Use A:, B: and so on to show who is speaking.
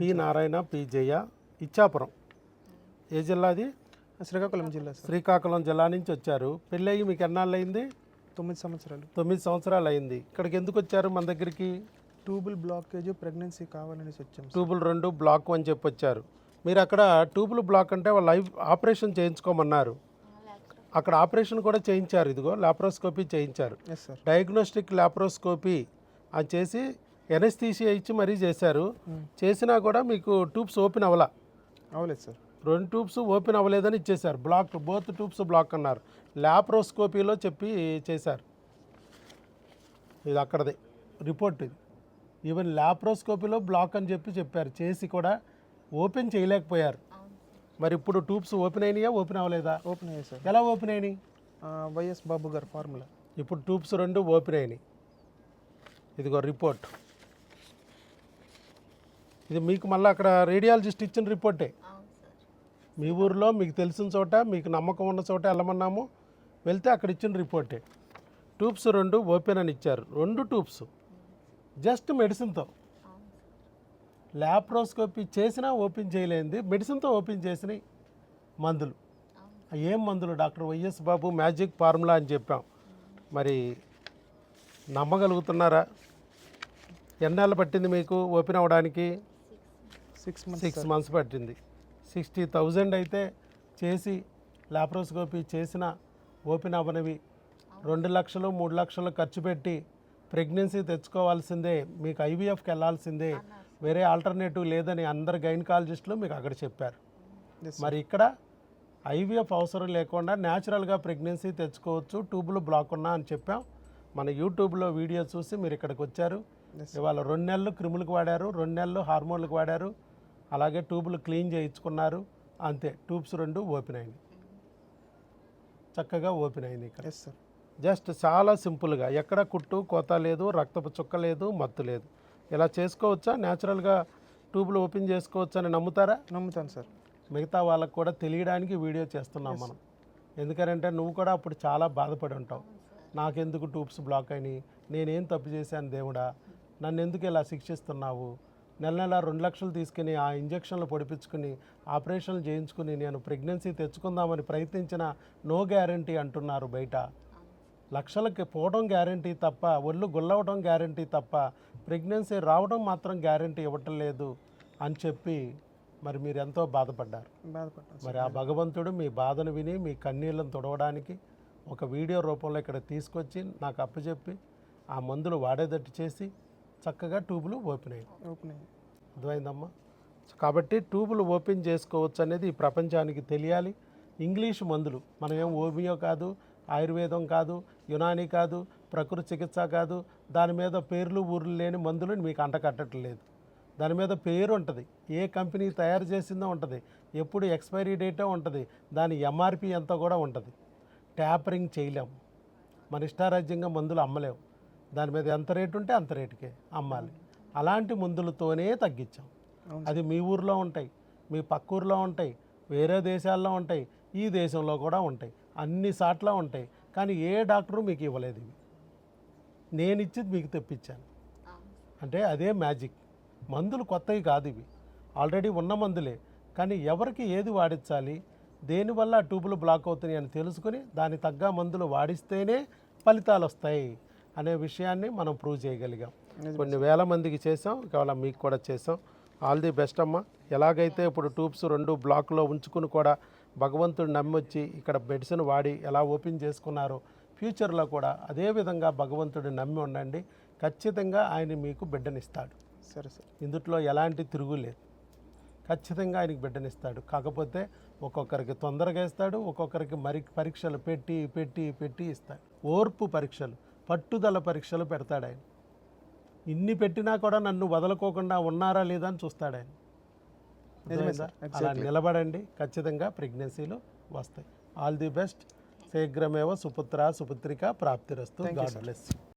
A: P Narayana P Jaya Ichchapuram. ఏ జిల్లాది
B: శ్రీకాకుళం జిల్లా sir.
A: Srikakulam జిల్లా నుంచి వచ్చారు. పెళ్ళయి మీకు ఎన్నాళ్ళు అయింది
B: తొమ్మిది సంవత్సరాలు.
A: తొమ్మిది సంవత్సరాలు అయింది ఇక్కడికి ఎందుకు వచ్చారు మన దగ్గరికి?
B: ట్యూబుల్ బ్లాకేజ్ ప్రెగ్నెన్సీ కావాలనేసి వచ్చాం.
A: ట్యూబుల్ రెండు బ్లాక్ అని చెప్పి వచ్చారు. మీరు అక్కడ ట్యూబుల్ బ్లాక్ అంటే వాళ్ళు లైవ్ ఆపరేషన్ చేయించుకోమన్నారు. అక్కడ ఆపరేషన్ కూడా చేయించారు ఇదిగో లాప్రోస్కోపీ చేయించారు. డయాగ్నోస్టిక్ లాప్రోస్కోపీ అని చేసి ఎనస్థీసియా ఇచ్చి మరీ చేశారు. చేసినా కూడా మీకు ట్యూబ్స్ ఓపెన్ అవ్వలా.
B: అవలేదు సార్.
A: రెండు ట్యూబ్స్ ఓపెన్ అవ్వలేదని ఇచ్చేశారు. బ్లాక్ బోత్ ట్యూబ్స్ బ్లాక్ అన్నారు. లాప్రోస్కోపీలో చెప్పి చేశారు. ఇది అక్కడది. రిపోర్ట్ ఇది. ఈవెన్ లాప్రోస్కోపీలో బ్లాక్ అని చెప్పి చెప్పారు. చేసి కూడా ఓపెన్ చేయలేకపోయారు. మరి ఇప్పుడు ట్యూబ్స్ ఓపెన్ అయినాయా ఓపెన్ అవ్వలేదా?
B: ఓపెన్ అయ్యాయి సార్.
A: ఎలా ఓపెన్ అయినాయి?
B: వైఎస్ బాబు గారు ఫార్ములా.
A: ఇప్పుడు ట్యూబ్స్ రెండు ఓపెన్ అయినాయి. ఇదిగో రిపోర్ట్. ఇది మీకు మళ్ళీ అక్కడ రేడియాలజిస్ట్ ఇచ్చిన రిపోర్టే. మీ ఊరిలో మీకు తెలిసిన చోట మీకు నమ్మకం ఉన్న చోట వెళ్ళమన్నాము. వెళ్తే అక్కడ ఇచ్చిన రిపోర్టే. ట్యూబ్స్ రెండు ఓపెన్ అని ఇచ్చారు. రెండు ట్యూబ్స్. జస్ట్ మెడిసిన్తో. ల్యాప్రోస్కోపీ చేసినా ఓపెన్ చేయలేంది మెడిసిన్తో ఓపెన్ చేసిన మందులు. ఏం మందులు? Doctor YS Babu magic formula అని చెప్పాం. మరి నమ్మగలుగుతున్నారా? ఎన్నాళ్ళు పట్టింది మీకు ఓపెన్ అవ్వడానికి?
B: సిక్స్ మంత్స్
A: సిక్స్ మంత్స్ పట్టింది. సిక్స్టీ థౌజండ్ అయితే చేసి లాప్రోస్కోపీ చేసిన ఓపెన్ అవ్వనివి రెండు లక్షలు మూడు లక్షలు ఖర్చు పెట్టి ప్రెగ్నెన్సీ తెచ్చుకోవాల్సిందే మీకు ఐవీఎఫ్కి వెళ్ళాల్సిందే వేరే ఆల్టర్నేటివ్ లేదని అందరు గైనకాలజిస్టులు మీకు అక్కడ చెప్పారు. మరి ఇక్కడ ఐవీఎఫ్ అవసరం లేకుండా న్యాచురల్గా ప్రెగ్నెన్సీ తెచ్చుకోవచ్చు ట్యూబ్లు బ్లాక్ ఉన్నా అని చెప్పాం. మన యూట్యూబ్లో వీడియో చూసి మీరు ఇక్కడికి వచ్చారు. ఇవాళ రెండు నెలలు క్రిములకు వాడారు రెండు నెలలు హార్మోన్లకు వాడారు. అలాగే ట్యూబ్లు క్లీన్ చేయించుకున్నారు. అంతే ట్యూబ్స్ రెండు ఓపెన్ అయినాయి. చక్కగా ఓపెన్ అయింది ఇక్కడ.
B: సార్
A: జస్ట్ చాలా సింపుల్గా ఎక్కడ కుట్టు కోత లేదు రక్తపు చుక్క లేదు మత్తు లేదు. ఇలా చేసుకోవచ్చా? న్యాచురల్గా ట్యూబ్లు ఓపెన్ చేసుకోవచ్చా అని నమ్ముతారా?
B: నమ్ముతాను సార్
A: మిగతా వాళ్ళకు కూడా తెలియడానికి వీడియో చేస్తున్నాం మనం. ఎందుకంటే నువ్వు కూడా అప్పుడు చాలా బాధపడి ఉంటావు. నాకెందుకు ట్యూబ్స్ బ్లాక్ అయినాయి? నేనేం తప్పు చేశాను దేవుడా? నన్ను ఎందుకు ఇలా శిక్షిస్తున్నావు? నెల నెల రెండు లక్షలు తీసుకుని ఆ ఇంజక్షన్లు పొడిపించుకుని ఆపరేషన్లు చేయించుకుని నేను ప్రెగ్నెన్సీ తెచ్చుకుందామని ప్రయత్నించిన నో గ్యారంటీ అంటున్నారు బయట. లక్షలకి పోవడం గ్యారంటీ తప్ప ఒళ్ళు గుల్లవడం గ్యారంటీ తప్ప ప్రెగ్నెన్సీ రావడం మాత్రం గ్యారంటీ ఇవ్వటం లేదు అని చెప్పి మరి మీరు ఎంతో బాధపడ్డారు. మరి ఆ భగవంతుడు మీ బాధను విని మీ కన్నీళ్ళను తుడవడానికి ఒక వీడియో రూపంలో ఇక్కడ తీసుకొచ్చి నాకు అప్పచెప్పి ఆ మందులు వాడేటట్టు చేసి చక్కగా ట్యూబులు ఓపెన్ అయ్యాయి.
B: ఓపెన్ అయ్యాయి.
A: అర్థమైందమ్మా? కాబట్టి ట్యూబులు ఓపెన్ చేసుకోవచ్చు అనేది ఈ ప్రపంచానికి తెలియాలి. ఇంగ్లీష్ మందులు మనం ఏం ఓమియో కాదు ఆయుర్వేదం కాదు యునాని కాదు ప్రకృతి చికిత్స కాదు దాని మీద పేర్లు ఊర్లు లేని మందులు మీకు అంటకట్టట్లేదు. దాని మీద పేరు ఉంటుంది. ఏ కంపెనీ తయారు చేసిందో ఉంటుంది. ఎప్పుడు ఎక్స్పైరీ డేటో ఉంటుంది. దాని ఎంఆర్పి ఎంత కూడా ఉంటుంది. ట్యాపరింగ్ చేయలేము మన ఇష్టారాజ్యంగా మందులు అమ్మలేము దాని మీద ఎంత రేటు ఉంటే అంత రేటుకే అమ్మాలి. అలాంటి మందులతోనే తగ్గించాం. అది మీ ఊర్లో ఉంటాయి మీ పక్క ఊర్లో ఉంటాయి వేరే దేశాల్లో ఉంటాయి ఈ దేశంలో కూడా ఉంటాయి. అన్ని సాట్ల ఉంటాయి. కానీ ఏ డాక్టరు మీకు ఇవ్వలేదు ఇవి. నేను ఇచ్చి మీకు తెప్పించాను. అంటే అదే మ్యాజిక్. మందులు కొత్తవి కాదు ఇవి. ఆల్రెడీ ఉన్న మందులే. కానీ ఎవరికి ఏది వాడించాలి? దేనివల్ల ట్యూబులు బ్లాక్ అవుతున్నాయి అని తెలుసుకుని దాని తగ్గ మందులు వాడిస్తేనే ఫలితాలు వస్తాయి. అనే విషయాన్ని మనం ప్రూవ్ చేయగలిగాం. కొన్ని వేల మందికి చేసాం కేవలం మీకు కూడా చేసాం. ఆల్ ది బెస్ట్ అమ్మా. ఎలాగైతే ఇప్పుడు ట్యూబ్స్ రెండు బ్లాక్లో ఉంచుకుని కూడా భగవంతుడు నమ్మొచ్చి ఇక్కడ మెడిసిన్ వాడి ఎలా ఓపెన్ చేసుకున్నారో ఫ్యూచర్లో కూడా అదే విధంగా భగవంతుడు నమ్మి ఉండండి. ఖచ్చితంగా ఆయన మీకు బిడ్డనిస్తాడు.
B: సరే సార్.
A: ఇందుట్లో ఎలాంటి తిరుగులేదు ఖచ్చితంగా ఆయనకి బిడ్డనిస్తాడు. కాకపోతే ఒక్కొక్కరికి తొందరగా ఇస్తాడు ఒక్కొక్కరికి మరి పరీక్షలు పెట్టి పెట్టి పెట్టి ఇస్తాడు. ఓర్పు పరీక్షలు. పట్టుదల పరీక్షలు పెడతాడు ఆయన. ఇన్ని పెట్టినా కూడా నన్ను వదలకోకుండా ఉన్నారా లేదా అని చూస్తాడు ఆయన
B: నిజమే? సార్,
A: అలా నిలబడండి. ఖచ్చితంగా ప్రెగ్నెన్సీలు వస్తాయి. ఆల్ ది బెస్ట్ శీఘ్రమేవ సుపుత్ర సుపుత్రిక ప్రాప్తిరస్తు. God bless